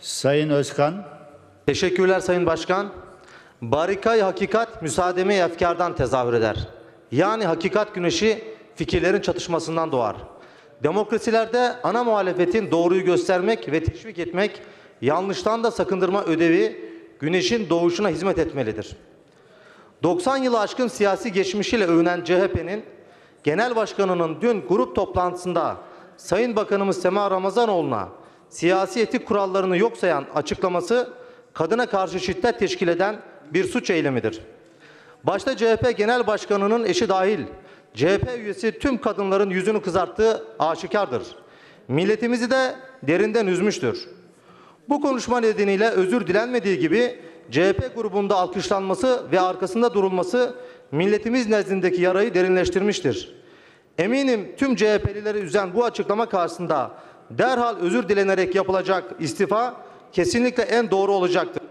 Sayın Özkan, Teşekkürler Sayın Başkan. Barikay hakikat müsaademe efkardan tezahür eder. Yani hakikat güneşi fikirlerin çatışmasından doğar. Demokrasilerde ana muhalefetin doğruyu göstermek ve teşvik etmek, yanlıştan da sakındırma ödevi güneşin doğuşuna hizmet etmelidir. 90 yılı aşkın siyasi geçmişiyle övünen CHP'nin genel başkanının dün grup toplantısında Sayın Bakanımız Sema Ramazanoğlu'na siyasi etik kurallarını yok sayan açıklaması kadına karşı şiddet teşkil eden bir suç eylemidir. Başta CHP Genel Başkanı'nın eşi dahil CHP üyesi tüm kadınların yüzünü kızarttığı aşikardır. Milletimizi de derinden üzmüştür. Bu konuşma nedeniyle özür dilenmediği gibi CHP grubunda alkışlanması ve arkasında durulması milletimiz nezdindeki yarayı derinleştirmiştir. Eminim tüm CHP'lileri üzen bu açıklama karşısında derhal özür dilenerek yapılacak istifa kesinlikle en doğru olacaktır.